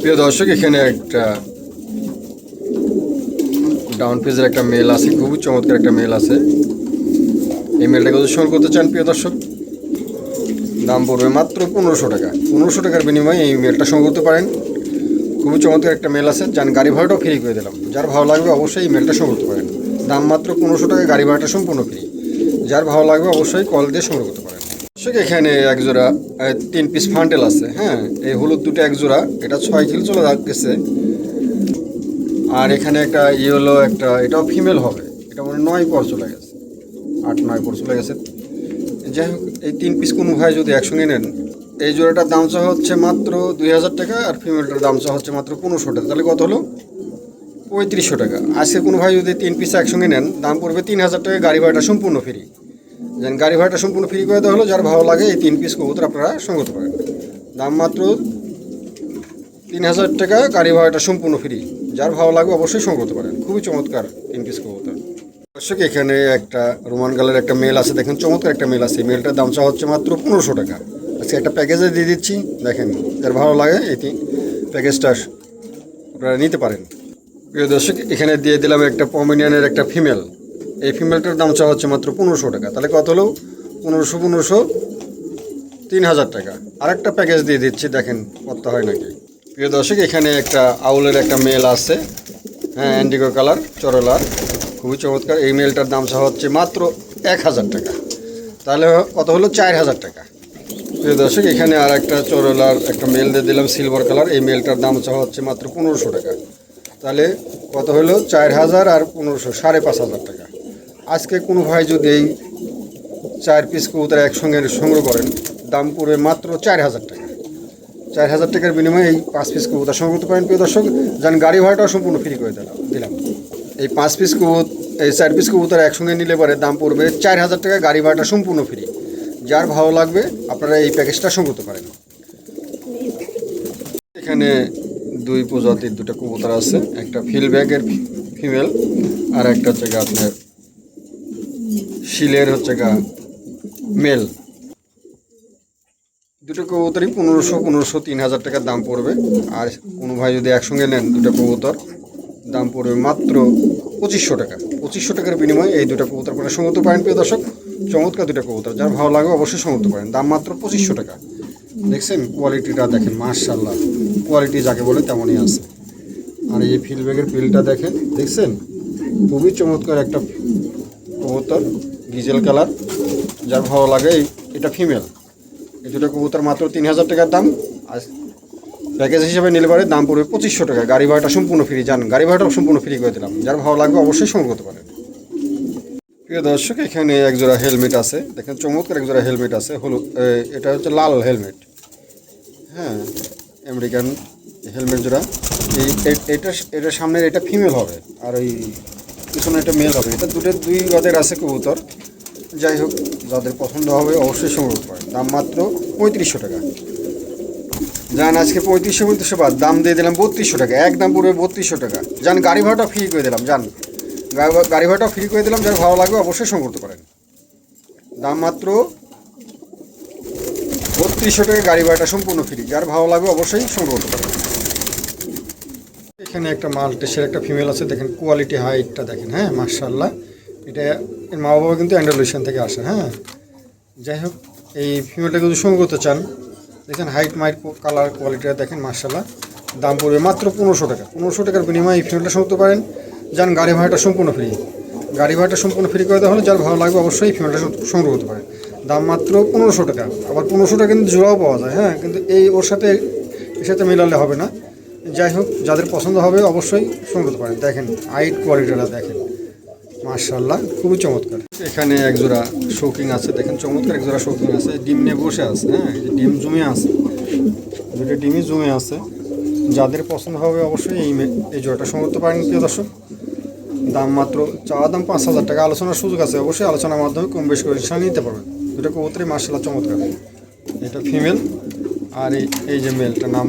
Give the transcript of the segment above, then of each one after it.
প্রিয় দর্শক, এখানে একটা ডাউন পেজের একটা মেল আছে, খুবই চমৎকার একটা মেল আছে। এই মেলটাকে যদি সংগ্রহ করতে চান, প্রিয় দর্শক, দাম পড়বে মাত্র পনেরোশো টাকা। পনেরোশো টাকার বিনিময়ে এই মেলটা সংগ্রহ করতে পারেন। খুবই চমৎকার একটা মেল আছে যান গাড়ি ভাড়াটাও ফ্রি করে দিলাম। যার ভালো লাগবে অবশ্যই এই মেলটা সংগ্রহ করতে পারেন। দাম মাত্র পনেরোশো টাকা, গাড়ি ভাড়াটা সম্পূর্ণ ফ্রি যার ভালো লাগবে অবশ্যই কল দিয়ে সংগ্রহ করতে পারেন। দর্শক, এখানে এক জোড়া তিন পিস ফান্টেল আছে হ্যাঁ? এই হলুদ দুটো এক জোড়া এটা ছয় কিলো চলে যাচ্ছে। আর এখানে একটা ইয়েলো একটা, এটাও ফিমেল হবে। এটা মানে নয় পর চলে গেছে। আট, নয় পর চলে গেছে। যাই হোক, এই তিন পিস কোনো ভাই যদি একসঙ্গে নেন, এই জোড়াটার দাম চাওয়া হচ্ছে মাত্র দুই হাজার টাকা, আর ফিমেলটার দাম চাওয়া হচ্ছে মাত্র পনেরোশো টাকা। তাহলে কত হলো? পঁয়ত্রিশশো টাকা। আজকে কোনো ভাই যদি তিন পিস একসঙ্গে নেন, দাম পড়বে তিন হাজার টাকা, গাড়ি ভাড়াটা সম্পূর্ণ ফ্রি যেন গাড়ি ভাড়াটা সম্পূর্ণ ফ্রি করে দেওয়া হলো, যার ভালো লাগে এই তিন পিস কবুতর আপনারা সঙ্গত পারেন। দাম মাত্র তিন হাজার টাকা, গাড়ি ভাড়াটা সম্পূর্ণ ফ্রি যার ভালো লাগবে অবশ্যই সঙ্গ করতে পারেন। খুবই চমৎকার তিন পিস কবুতর। দর্শক, এখানে একটা রোমান গালের একটা মেল আছে। দেখেন, চমৎকার একটা মেল আছে। মেলটার দাম চাওয়া হচ্ছে মাত্র পনেরোশো টাকা। আজকে একটা প্যাকেজে দিয়ে দিচ্ছি। দেখেন, যার ভালো লাগে তিন প্যাকেজটা আপনারা নিতে পারেন। প্রিয় দর্শক, এখানে দিয়ে দিলাম একটা পমিনিয়ানের একটা ফিমেল এই ফিমেলটার দাম চাওয়া হচ্ছে মাত্র পনেরোশো টাকা। তাহলে কত হলো? পনেরোশো পনেরোশো, তিন হাজার টাকা। আরেকটা প্যাকেজ দিয়ে দিচ্ছি, দেখেন কত হয় নাকি। প্রিয় দর্শক, এখানে একটা আউলের একটা মেল আছে হ্যাঁ অ্যান্ডিগো কালার চরলার। খুবই চমৎকার। এই মেলটার দাম চাওয়া হচ্ছে মাত্র এক হাজার টাকা। তাহলে কত হলো? চার হাজার টাকা। প্রিয় দর্শক, এখানে আর একটা চরলার একটা মেল দিয়ে দিলাম সিলভার কালার এই মেলটার দাম চাওয়া হচ্ছে মাত্র পনেরোশো টাকা। তাহলে কত হলো? চার হাজার আর পনেরোশো, সাড়ে পাঁচ হাজার টাকা। আজকে কোনো ভাই যদি এই চার পিস কবুতর একসঙ্গে সংগ্রহ করেন, দাম পড়বে মাত্র চার হাজার টাকা। চার হাজার টাকার বিনিময়ে এই পাঁচ পিস কবুতর সংগ্রহ করতে পারেন। প্রিয় দর্শক, যান গাড়ি ভাড়াটাও সম্পূর্ণ ফ্রি করে দিলাম দিলাম। এই পাঁচ পিস কবুত এই চার পিস কবুতর একসঙ্গে নিলে পরে দাম পড়বে চার হাজার টাকা, গাড়ি ভাড়াটা সম্পূর্ণ ফ্রি যার ভালো লাগবে, আপনারা এই প্যাকেজটা সংগ্রহ করতে পারেন। এখানে দুই প্রজাতির দুটো কবুতর আছে, একটা ফিল ব্যাগের ফিমেল আর একটা হচ্ছে আপনার শিলের হচ্ছে গা, মেল। দুটো কবুতরই পনেরোশো পনেরোশো, তিন হাজার টাকার দাম পড়বে। আর কোনো ভাই যদি একসঙ্গে নেন দুটো কবুতর, দাম পড়বে মাত্র পঁচিশশো টাকা। পঁচিশশো টাকার বিনিময়ে এই দুটো কবুতর আপনারা সংগত পারেন প্রিয় দর্শক। চমৎকার দুটো কবুতর। যার ভালো লাগে অবশ্যই সংগত পারেন দাম মাত্র পঁচিশশো টাকা। দেখছেন কোয়ালিটিটা দেখেন মার্শাল্লাহ কোয়ালিটি যাকে বলে তেমনই আছে। আর এই যে ফিলব্যাগের পিলটা দেখেন, দেখছেন? খুবই চমৎকার একটা কবুতর। ডিজেল কালার, যার ভালো লাগে এটা ফিমেল। এই দুটো কবুতর মাত্র তিন হাজার টাকার দাম। আর প্যাকেজ হিসেবে নিলে পরে দাম পড়বে পঁচিশশো টাকা। গাড়ি ভাড়াটা সম্পূর্ণ ফ্রি যান গাড়ি ভাড়াটাও সম্পূর্ণ ফ্রি করে দিলাম। যার ভালো লাগবে অবশ্যই সংগ্রহ করতে পারেন। প্রিয় দর্শক, এখানে একজোড়া হেলমেট আছে। দেখেন চমৎকার একজোড়া হেলমেট আছে, হলুদ এটা হচ্ছে লাল হেলমেট হ্যাঁ আমেরিকান হেলমেট জোড়া। এই এটা এটার সামনের এটা ফিমেল হবে। আর ওই পিছনে এটা মেল হবে। এটা দুটো দুই গদের আছে কবুতর। যাই হোক, যাদের পছন্দ হবে অবশ্যই সংগ্রহ করেন দাম মাত্র পঁয়ত্রিশশো টাকা। যান আজকে পঁয়ত্রিশশো পঁয়ত্রিশশো বাদ, দাম দিয়ে দিলাম বত্রিশশো টাকা। একদম পড়বে বত্রিশশো টাকা। যান গাড়ি ভাড়াটা ফ্রি করে দিলাম যান গাড়ি ভাড়াটা ফ্রি করে দিলাম, যার ভালো লাগবে অবশ্যই সংগ্রহ করতে পারেন দাম মাত্র বত্রিশশো টাকা, গাড়ি ভাড়াটা সম্পূর্ণ ফ্রি যার ভালো লাগবে অবশ্যই সংগ্রহ করতে পারেন। এখানে একটা মাল্টেসের একটা ফিমেল আছে, দেখেন কোয়ালিটি হাইটটা দেখেন হ্যাঁ মার্শাল্লাহ এটা এর মা বাবা কিন্তু অ্যান্ডালুশন থেকে আসে হ্যাঁ। যাই হোক, এই ফিমেলটা যদি সঙ্গ করতে চান। দেখেন হাইট মাইট কালার কোয়ালিটিটা দেখেন মার্শাল্লাহ দাম পড়বে মাত্র পনেরোশো টাকা। পনেরোশো টাকার বিনিময়ে এই ফিমেলটা করতে পারেন। যান গাড়ি ভাড়াটা সম্পূর্ণ ফ্রি গাড়ি ভাড়াটা সম্পূর্ণ ফ্রি করে দেওয়া হলে যার ভালো লাগবে অবশ্যই ফিমেলটা সংগ্রহ করতে পারেন। দাম মাত্র পনেরোশো টাকা। আবার পনেরোশো টাকা কিন্তু জোড়াও পাওয়া যায় হ্যাঁ। কিন্তু এই ওর সাথে, এর সাথে মেলালে হবে না। যাই হোক, যাদের পছন্দ হবে অবশ্যই সংগ্রহ করতে পারেন দেখেন হাইট কোয়ালিটিটা দেখেন। মার্শাল্লাহ খুবই চমৎকার। এখানে একজোড়া শৌকিং আছে, দেখেন চমৎকার একজোড়া শৌকিং আছে। ডিম নিয়ে বসে আছে হ্যাঁ ডিম জমে আছে। দুটো ডিমই জমে আছে। যাদের পছন্দ হবে অবশ্যই এই এই জোড়াটা সংগ্রহ পারেন প্রিয় দর্শক। দাম মাত্র, চাওয়া দাম পাঁচ হাজার টাকা। আলোচনার সুযোগ আছে, অবশ্যই আলোচনার মাধ্যমে কম বেশি করে নিতে পারবেন। দুটো কবুতরই মার্শাল্লাহ চমৎকার। এটা ফিমেল আর এই এই যে মেলটা নাম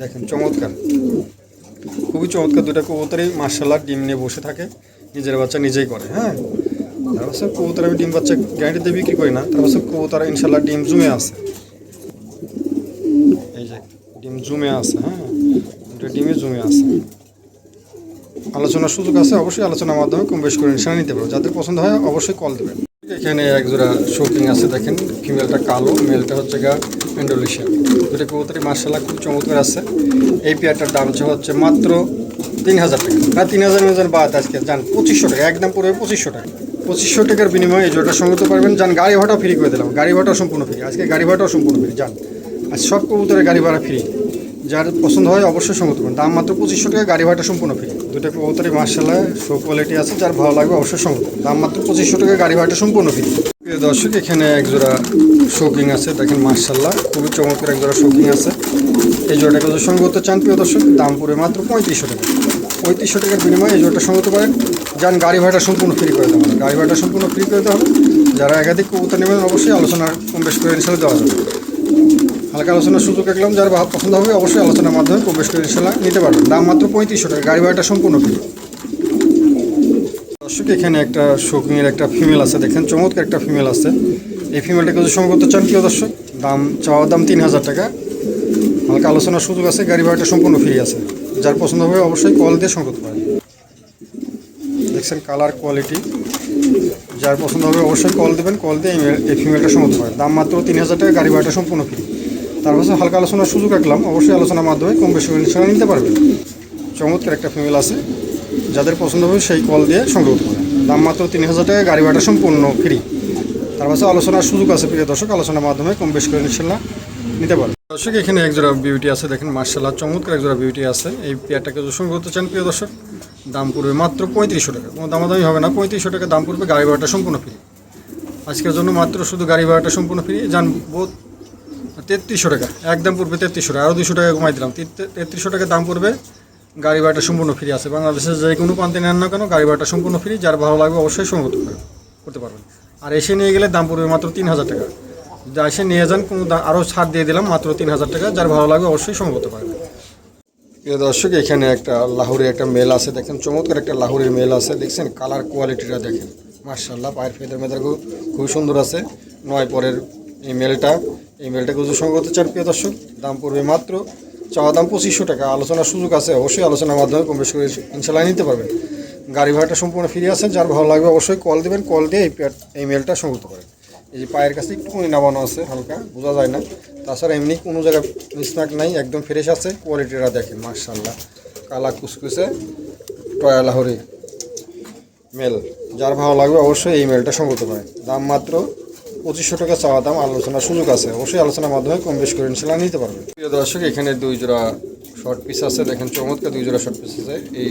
দেখেন চমৎকার। খুবই চমৎকার দুটো কবুতরই মার্শাল্লাহ ডিম নিয়ে বসে থাকে, নিজের বাচ্চা নিজেই করে হ্যাঁ? তার পাশে কবুতর আমি ডিম বাচ্চা গ্যারান্টি দিয়ে বিক্রি করি না, তার পাশে কবুতর ইনশাল্লাহ ডিম জুমে আছে। এই যে ডিম জুমে আছে হ্যাঁ? দুটো ডিমে জুমে আছে। আলোচনার সুযোগ আছে, অবশ্যই আলোচনার মাধ্যমে কম বেশ করে নিশানা নিতে পারো। যাদের পছন্দ হয় অবশ্যই কল দেবেন। এখানে এক জোড়া শৌকিং আছে, দেখেন ফিমেলটা কালো মেলটা হচ্ছে গা ইন্ডোনেশিয়া দুটো কবুতরি মার্শাল্লাহ খুব চমৎকার আছে। এই পেয়ারটার দাম হচ্ছে- মাত্র তিন হাজার টাকা। না তিন হাজার মেজার বাদ আজকে, যান, পঁচিশশো টাকা, একদম পড়বে পঁচিশশো টাকা। পঁচিশশো টাকার বিনিময়ে এই জোড়াটা সংগত পারবেন। যান, গাড়ি ভাড়াও ফ্রি করে দিলাম। গাড়ি ভাড়াও সম্পূর্ণ ফ্রি আজকে গাড়ি ভাড়াও সম্পূর্ণ ফ্রি যান। আর সব কবুতরের গাড়ি ভাড়া ফ্রি যার পছন্দ হয় অবশ্যই সংগত করুন দাম মাত্র পঁচিশশো টাকা, গাড়ি ভাড়াটা সম্পূর্ণ ফ্রি দুটো কবুতরি মার্শাল্লাহ শো কোয়ালিটি আছে, যার ভালো লাগবে অবশ্যই সংগত করুন। দাম মাত্র পঁচিশশো টাকা, গাড়ি ভাড়াটা সম্পূর্ণ ফ্রি প্রিয় দর্শক, এখানে এক জোড়া শৌকিং আছে, দেখেন মার্শাল্লাহ, খুবই চমৎকার এক জোড়া শৌকিং আছে। এই জোড়াটাকে যদি সঙ্গত চান, প্রিয় দর্শক, দাম পড়বে মাত্র পঁয়ত্রিশশো টাকা। পঁয়ত্রিশশো টাকার বিনিময়ে এই জোড়াটা সঙ্গত পারেন। যান, গাড়ি ভাড়াটা সম্পূর্ণ ফ্রি করে দেওয়া গাড়ি ভাড়াটা সম্পূর্ণ ফ্রি করে দেওয়া হবে। যারা একাধিক কবুতর নেবেন, অবশ্যই আলোচনা কম বেশ করে ইনশাল্লাহ দেওয়া যাবে। হালকা আলোচনার সুযোগ রাখলাম যার পছন্দ হবে অবশ্যই আলোচনার মাধ্যমে প্রবেশ করে ইনশাল্লাহ নিতে পারবেন। দাম মাত্র পঁয়ত্রিশশো টাকা, গাড়ি ভাড়াটা সম্পূর্ণ ফ্রি দর্শক, এখানে একটা শৌকিংয়ের একটা ফিমেল আছে, দেখেন চমৎকার একটা ফিমেল আছে। এই ফিমেলটাকে যদি সঙ্গ করতে চান, প্রিয় দর্শক, দাম চাওয়ার দাম তিন হাজার টাকা। হালকা আলোচনার সুযোগ আছে, গাড়ি ভাড়াটা সম্পূর্ণ ফ্রি আছে। যার পছন্দ হবে অবশ্যই কল দিয়ে সঙ্গ করতে পারেন দেখছেন কালার কোয়ালিটি যার পছন্দ হবে অবশ্যই কল দেবেন কল দিয়ে এই ফিমেলটা সঙ্গত পারেন দাম মাত্র তিন হাজার টাকা, গাড়ি ভাড়াটা সম্পূর্ণ ফ্রি তার পাশে হালকা আলোচনার সুযোগ রাখলাম। অবশ্যই আলোচনার মাধ্যমে কম বেশি করে নিতে পারবেন। চমৎকার একটা ফিমেল আছে। যাদের পছন্দ হবে সেই কল দিয়ে সংগ্রহ করতে পারেন। দাম মাত্র তিন হাজার টাকা গাড়ি ভাড়া সম্পূর্ণ ফ্রি তার পাশে আলোচনার সুযোগ আছে প্রিয় দর্শক। আলোচনার মাধ্যমে কম বেশি করে ইনশাল্লাহ নিতে পারেন দর্শক, এখানে একজোড়া বিউটি আছে, দেখেন মার্শাল্লাহ চমৎকার একজোড়া বিউটি আছে। এই পেয়ারটাকে যদি সংগ্রহ করতে চান প্রিয় দর্শক, দাম পড়বে মাত্র পঁয়ত্রিশশো টাকা। কোনো দামাদামি হবে না, পঁয়ত্রিশশো টাকা দাম পড়বে গাড়ি ভাড়াটা সম্পূর্ণ ফ্রি আজকের জন্য মাত্র শুধু গাড়ি ভাড়াটা সম্পূর্ণ ফ্রি যান বোধ তেত্রিশশো টাকা। একদম পড়বে তেত্রিশশো টাকা। আরও দুশো টাকা কমাই দিলাম। তেত্রিশশো টাকা দাম পড়বে গাড়ি ভাড়াটা সম্পূর্ণ ফ্রি আছে। বাংলাদেশের যে কোনো প্রান্তে নেন না কেন গাড়ি ভাড়াটা সম্পূর্ণ ফ্রি যার ভালো লাগবে অবশ্যই সংগত করে- করতে পারবেন। আর এসে নিয়ে গেলে দাম পড়বে মাত্র তিন হাজার টাকা। যা এসে নিয়ে যান, কোনো আরও ছাড় দিয়ে দিলাম, মাত্র তিন হাজার টাকা। যার ভালো লাগবে অবশ্যই করতে পারবেন। প্রিয় দর্শক, এখানে একটা লাহোরের একটা মেল আছে। দেখেন, চমৎকার একটা লাহোরের মেল আছে। দেখছেন, কালার কোয়ালিটিটা দেখেন। মার্শাল্লাহ পায়ের ফেদার মেদার খুব সুন্দর আছে। নয় পরের এই মেলটা। এই মেলটা সংগ্রহ করতে চান, প্রিয় দর্শক, দাম পড়বে মাত্র, চাওয়া দাম পঁচিশশো টাকা। আলোচনার সুযোগ আছে, অবশ্যই আলোচনার মাধ্যমে কম বেশি করে ইনশাল্লাহ নিতে পারবেন। গাড়ি ভাড়াটা সম্পূর্ণ ফ্রি আছে, যার ভালো লাগবে অবশ্যই কল দেবেন কল দিয়ে এই এই মেলটা সংগ্রহ করতে পারেন। এই যে পায়ের কাছে একটুখানি নামানো আছে, হালকা, বোঝা যায় না। তাছাড়া এমনি কোনো জায়গায় মিসমার্ক নাই, একদম ফ্রেশ আছে কোয়ালিটিটা দেখেন মার্শাল্লাহ কালা কুসকুসে টয়া লাহরি মেল যার ভালো লাগবে অবশ্যই এই মেলটা সংগ্রহ করতে পারেন। দাম মাত্র পঁচিশশো টাকা চাওয়া দাম আলোচনার সুযোগ আছে। অবশ্যই আলোচনার মাধ্যমে কম বেশ করে ইনশাল্লাহ নিতে পারবেন। প্রিয় দর্শক, এখানে দুই জোড়া শর্ট পিস আছে। দেখেন চমৎকার দুই জোড়া শর্ট পিস আছে। এই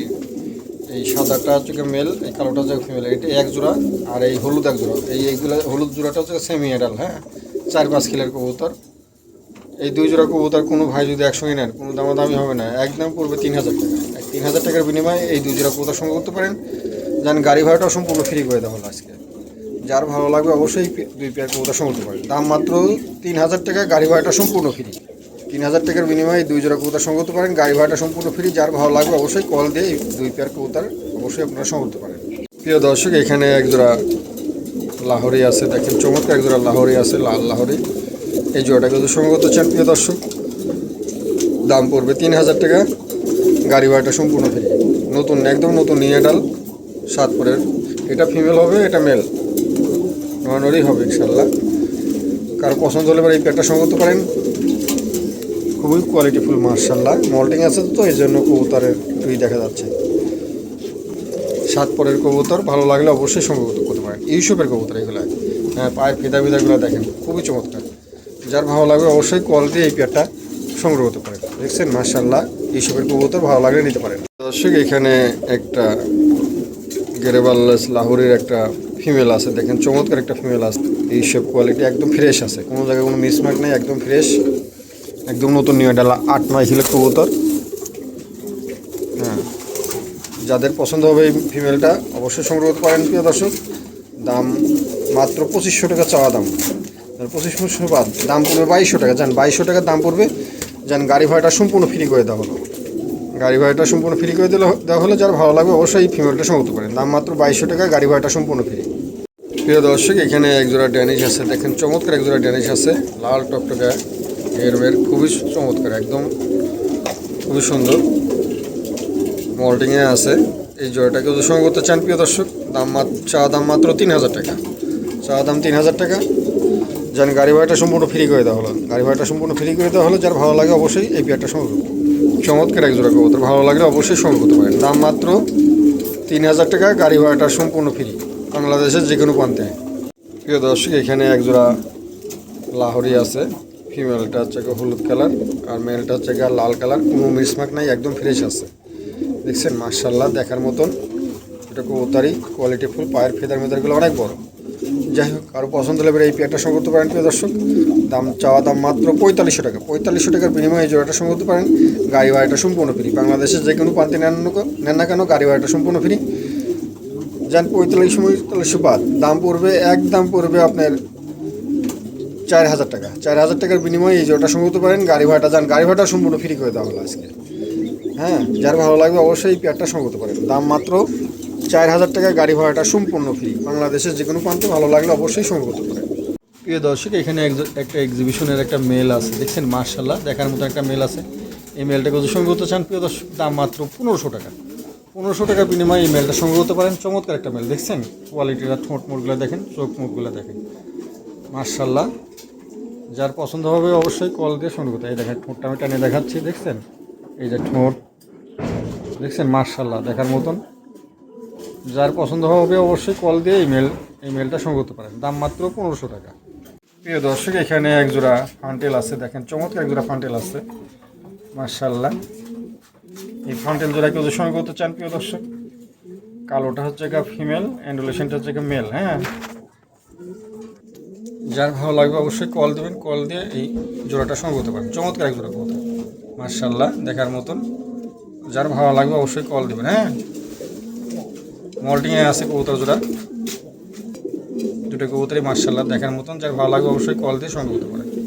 এই সাদাটা হচ্ছে মেল এই কালোটা হচ্ছে ফিমেল এটা এক জোড়া আর এই হলুদ এক জোড়া। এই এইগুলো হলুদ জোড়াটা হচ্ছে সেমি এডাল হ্যাঁ? চার পাঁচ কিলোর কবুতর। এই দুই জোড়া কবুতর কোনো ভাই যদি একসঙ্গে নেন, কোনো দামাদামি হবে না। একদম পড়বে তিন হাজার টাকা। তিন হাজার টাকার বিনিময়ে এই দুই জোড়া কবুতর সঙ্গে করতে পারেন। যেন, গাড়ি ভাড়াটাও সম্পূর্ণ ফ্রি করে দেওয়া হলো আজকে। যার ভালো লাগবে অবশ্যই দুই পেয়ার কবুতর সঙ্গে করতে দাম মাত্র তিন হাজার টাকা, গাড়ি ভাড়াটা সম্পূর্ণ ফ্রি তিন হাজার টাকার বিনিময়ে দুই জোড়া কবুতর সঙ্গে করতে পারেন, গাড়ি ভাড়াটা সম্পূর্ণ ফ্রি যার ভালো লাগবে অবশ্যই কল দিয়ে দুই পেয়ার কবুতর অবশ্যই আপনারা সঙ্গে করতে পারেন। প্রিয় দর্শক, এখানে এক জোড়া লাহোরি আছে, দেখেন চমৎকার এক জোড়া লাহোরি আছে, লাল লাহোরি। এই জোড়াটাকে যদি সঙ্গে করতে চান, প্রিয় দর্শক। দাম পড়বে তিন হাজার টাকা, গাড়ি ভাড়াটা সম্পূর্ণ ফ্রি নতুন, একদম নতুন নিয়ে ডাল সাত পরের এটা ফিমেল হবে, এটা মেল নরই হবে ইনশাল্লাহ কারও পছন্দ হলে এবার এই প্যাকটা সঙ্গে করেন খুবই কোয়ালিটিফুল মার্শাল্লাহ মল্টিং আছে তো, এই জন্য কবুতরের টুই দেখা যাচ্ছে। সাত পরের কবুতর, ভালো লাগলে অবশ্যই সংগ্রহ করতে পারেন। ইউসুফের কবুতর এগুলো। হ্যাঁ পায়ের ফিদা ফিদাগুলো দেখেন, খুবই চমৎকার। যার ভালো লাগবে অবশ্যই দিয়ে এই পেয়ারটা সংগ্রহ করতে পারেন। দেখছেন মার্শাল্লাহ ইউসুফের কবুতর ভালো লাগলে নিতে পারেন। দর্শক, এখানে একটা গেরেবাল্লাস লাহোরের একটা ফিমেল আছে। দেখেন চমৎকার একটা ফিমেল আছে। এই সব কোয়ালিটি একদম ফ্রেশ আছে। কোনো জায়গায় কোনো মিসমার্ক নেই, একদম ফ্রেশ একদম নতুন নিয়ে ডালা আট, নয় কিলো কবুতর। হ্যাঁ। যাদের পছন্দ হবে এই ফিমেলটা অবশ্যই সংগ্রহ করতে পারেন প্রিয় দর্শক। দাম মাত্র পঁচিশশো টাকা চাওয়া দাম। পঁচিশশো বাদ, দাম পড়বে বাইশশো টাকা। যান, বাইশশো টাকার দাম পড়বে। যান, গাড়ি ভাড়াটা সম্পূর্ণ ফ্রি করে দেওয়া হলো গাড়ি ভাড়াটা সম্পূর্ণ ফ্রি করে দিলে দেওয়া হলে যার ভালো লাগবে অবশ্যই এই ফিমেলটা সংগ্রহ করতে পারেন দাম মাত্র বাইশশো টাকা গাড়ি ভাড়াটা সম্পূর্ণ ফ্রি প্রিয় দর্শক, এখানে একজোড়া ড্যানিশ আছে। দেখেন চমৎকার একজোড়া ড্যানিশ আছে। লাল টকটকা এর মেয়ের খুবই চমৎকার, একদম খুবই সুন্দর। মল্টিংয়ে আছে। এই জোড়াটাকে যদি করতে চান, প্রিয় দর্শক, দাম চা দাম মাত্র তিন হাজার টাকা। চা দাম তিন হাজার টাকা। যেন গাড়ি ভাড়াটা সম্পূর্ণ ফ্রি করে দেওয়া হলো। গাড়ি ভাড়াটা সম্পূর্ণ ফ্রি করে দেওয়া হলো যার ভালো লাগে অবশ্যই এই পেয়ারটা সঙ্গে করুন। চমৎকার এক জোড়া কবুতর। ভালো লাগলে অবশ্যই সঙ্গে করতে পারেন। দাম মাত্র তিন হাজার টাকা। গাড়ি ভাড়াটা সম্পূর্ণ ফ্রি বাংলাদেশের যে কোনো প্রান্তে। প্রিয় দর্শক, এখানে এক জোড়া লাহরি আছে। ফিমেলটা হচ্ছে হলুদ কালার আর মেলটা হচ্ছে লাল কালার কোনো মিসমার্ক নাই, একদম ফ্রেশ আছে। দেখছেন মার্শাল্লাহ দেখার মতন। এটা কবুতারি কোয়ালিটি ফুল পায়ের ফেদার মেদারগুলো অনেক বড়। যাই হোক, আরও পছন্দ এবার এই পেয়ারটা সঙ্গ করতে পারেন, প্রিয় দর্শক। দাম চাওয়া দাম মাত্র পঁয়তাল্লিশশো টাকা। পঁয়তাল্লিশশো টাকার বিনিময়ে এই জোড়াটা সঙ্গ করতে পারেন। গাড়ি ভাড়াটা সম্পূর্ণ ফ্রি বাংলাদেশের যে কোনো প্রান্তে নেন নেন না কেন, গাড়ি ভাড়াটা সম্পূর্ণ ফ্রি যান পঁয়তাল্লিশ পঁয়তাল্লিশশো বাদ। দাম পড়বে, এক দাম পড়বে আপনার চার হাজার টাকা। চার হাজার টাকার বিনিময়ে এই জোড়াটা সঙ্গ করতে পারেন। গাড়ি ভাড়াটা যান, গাড়ি ভাড়াটা সম্পূর্ণ ফ্রি করে দেওয়া হলো আজকে। হ্যাঁ যার ভালো লাগবে অবশ্যই এই পেয়ারটা সঙ্গ করতে পারেন। দাম মাত্র চার হাজার টাকা গাড়ি ভাড়াটা সম্পূর্ণ ফ্রি বাংলাদেশের যে কোনো প্রান্তে ভালো লাগলে অবশ্যই করতে পারেন। প্রিয় দর্শক, এখানে এক- একটা এক্সিবিশনের একটা মেল আছে। দেখছেন মার্শাল্লাহ দেখার মতো একটা মেল আছে। এই মেলটাকে যদি সঙ্গে করতে চান, প্রিয় দর্শক, দাম মাত্র পনেরোশো টাকা। পনেরোশো টাকার বিনিময়ে এই মেলটা সঙ্গে করতে পারেন। চমৎকার একটা মেল দেখছেন? কোয়ালিটিটা ঠোঁট মুখগুলো দেখেন, চোখ মুখগুলো দেখেন। মার্শাল্লাহ যার পছন্দ হবে অবশ্যই কল দিয়ে শুরু করতে এই দেখেন, ঠোঁটটা আমি টানে দেখাচ্ছি, দেখছেন? এই যে ঠোঁট। দেখছেন? মার্শাল্লাহ দেখার মতন। যার পছন্দ হবে অবশ্যই কল দিয়ে ইমেল ইমেলটা সঙ্গে করতে পারেন। দাম মাত্র পনেরোশো টাকা। প্রিয় দর্শক, এখানে এক জোড়া ফান্টেল আছে, দেখেন চমৎকার এক জোড়া ফান্টেল আছে। মার্শাল্লাহ এই ফান্টেল জোড়া কেউ সঙ্গে করতে চান, প্রিয় দর্শক, কালোটা হচ্ছে গা ফিমেল অ্যান্ডুলেশনটা হচ্ছে মেল হ্যাঁ? যার ভালো লাগবে অবশ্যই কল দেবেন, কল দিয়ে এই জোড়াটা সঙ্গে করতে পারেন। চমৎকার এক জোড়া কবুতর। মার্শাল্লাহ দেখার মতন। যার ভালো লাগবে অবশ্যই কল দেবেন হ্যাঁ? মল্টিংয়ে আছে কবুতর জোড়া। দুটো কবুতরই মার্শাল্লাহ দেখার মতন। যার ভালো লাগবে অবশ্যই। কল দিয়ে সঙ্গে করতে পারেন।